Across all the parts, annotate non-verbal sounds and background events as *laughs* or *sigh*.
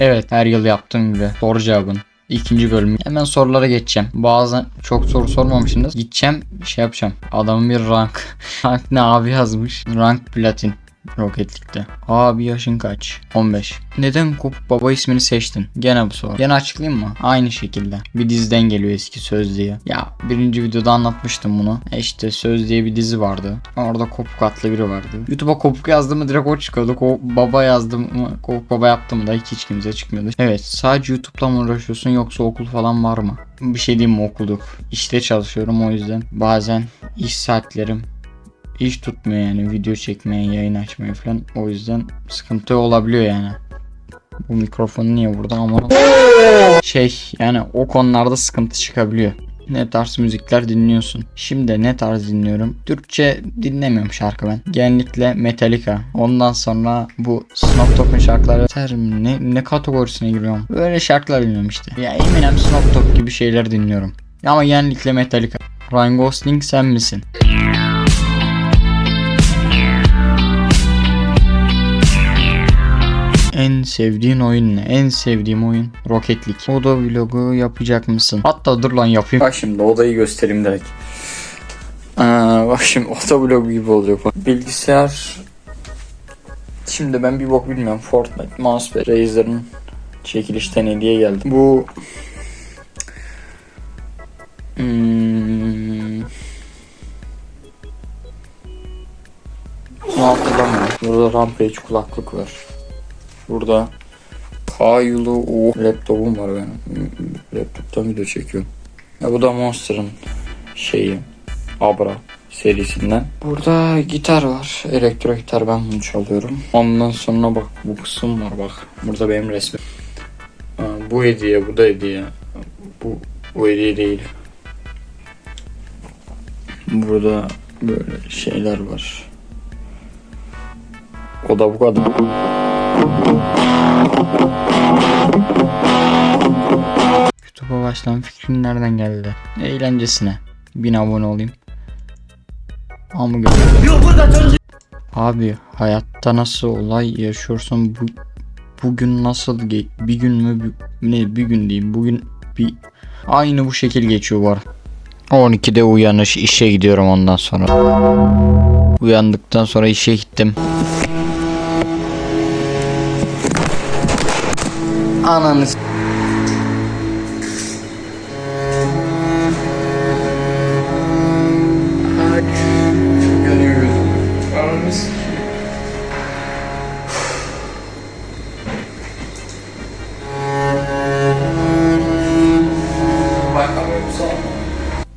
Evet her yıl yaptığım gibi soru cevabın ikinci bölümü. Hemen sorulara geçeceğim. Bazen çok soru sormamışsınız. Gideceğim şey yapacağım. Adamın bir rank. *laughs* rank ne abi yazmış. Rank platin. Roketlikte. Abi yaşın kaç? 15. Neden Kup Baba ismini seçtin? Gene bu soru. Gene açıklayayım mı? Aynı şekilde. Bir diziden geliyor eski söz diye. Ya birinci videoda anlatmıştım bunu. E işte söz diye bir dizi vardı. Orada Kopuk adlı biri vardı. YouTube'a Kopuk yazdım mı direkt o çıkıyordu. Ko baba yazdım mı Kopuk Baba yaptım da hiç, hiç kimse çıkmıyordu. Evet sadece YouTube'la mı uğraşıyorsun yoksa okul falan var mı? Bir şey diyeyim mi okuduk. İşte çalışıyorum o yüzden. Bazen iş saatlerim iş tutmuyor yani video çekmeye, yayın açmaya falan. O yüzden sıkıntı olabiliyor yani. Bu mikrofon niye burada ama şey yani o konularda sıkıntı çıkabiliyor. Ne tarz müzikler dinliyorsun? Şimdi ne tarz dinliyorum? Türkçe dinlemiyorum şarkı ben. Genellikle Metallica. Ondan sonra bu Snoop Dogg'un şarkıları ne, ne kategorisine giriyorum? Böyle şarkılar dinliyorum işte. Ya Eminem, Snoop Dogg gibi şeyler dinliyorum. Ama genellikle Metallica. Ryan Gosling sen misin? En sevdiğin oyun ne? En sevdiğim oyun Rocket League. Oda vlogu yapacak mısın? Hatta dur lan yapayım. Bak şimdi odayı göstereyim direkt. Aa, bak şimdi oda vlogu gibi. Bak. Bilgisayar Şimdi ben bir bok bilmiyorum. Fortnite, Mousepad, Razer'ın çekilişten hediye geldi. Bu Hmm. Bunu hatırlamıyorum. Burada Rampage kulaklık var. Burada Kayulu o laptopum var benim. Laptoptan video çekiyorum. Ya bu da Monster'ın şeyi Abra serisinden. Burada gitar var. Elektro gitar ben bunu çalıyorum. Ondan sonra bak bu kısım var bak. Burada benim resmim. Bu hediye bu da hediye. Bu, bu hediye değil. Burada böyle şeyler var. O da bu kadar. YouTube'a başlama fikrin nereden geldi? Eğlencesine. Bin abone olayım. Ama Abi hayatta nasıl olay yaşıyorsun bu bugün nasıl bir gün mü bir- ne bir gün diyeyim bugün bir aynı bu şekil geçiyor var. 12'de uyanış işe gidiyorum ondan sonra. Uyandıktan sonra işe gittim. Ananı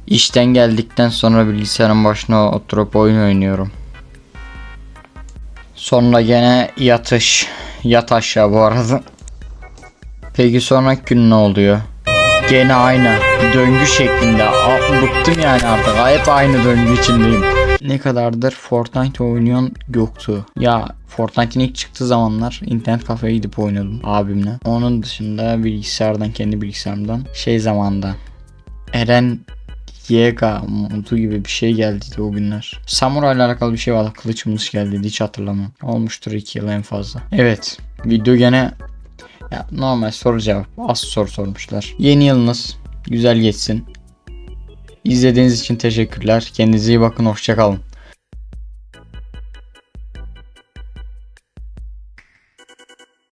İşten geldikten sonra bilgisayarın başına oturup oyun oynuyorum. Sonra gene yatış. Yat aşağı bu arada. Peki sonraki gün ne oluyor? Gene aynı. Döngü şeklinde. Aa, bıktım yani artık. Hep aynı döngü içindeyim. Ne kadardır Fortnite oynuyorsun yoktu. Ya Fortnite'in ilk çıktığı zamanlar internet kafeye gidip oynuyordum abimle. Onun dışında bilgisayardan kendi bilgisayarımdan şey zamanda Eren Yega modu gibi bir şey geldi o günler. Samuray ile alakalı bir şey vardı. Kılıç mılıç geldi hiç hatırlamıyorum. Olmuştur 2 yıl en fazla. Evet. Video gene ya normal soru cevap. Az soru sormuşlar. Yeni yılınız güzel geçsin. İzlediğiniz için teşekkürler. Kendinize iyi bakın. Hoşçakalın.